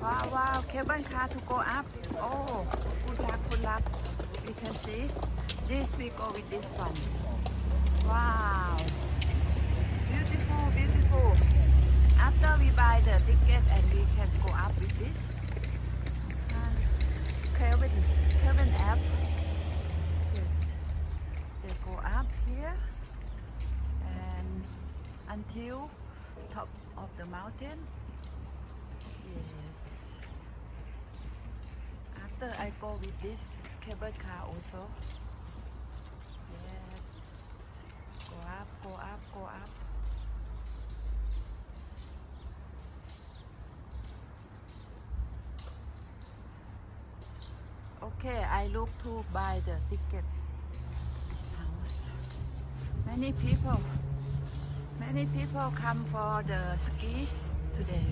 Wow, wow, cable car to go up. Oh, good luck, good luck. You can see. This we go with this one. Wow. Beautiful, beautiful. After we buy the ticket and we can go up with this. Um, and Kevin Kelvin app. They go up here and until top of the mountain. After I go with this cable car also. Yes. Go up go up go up. Okay I look to buy the ticket. House. Many people many people come for the ski today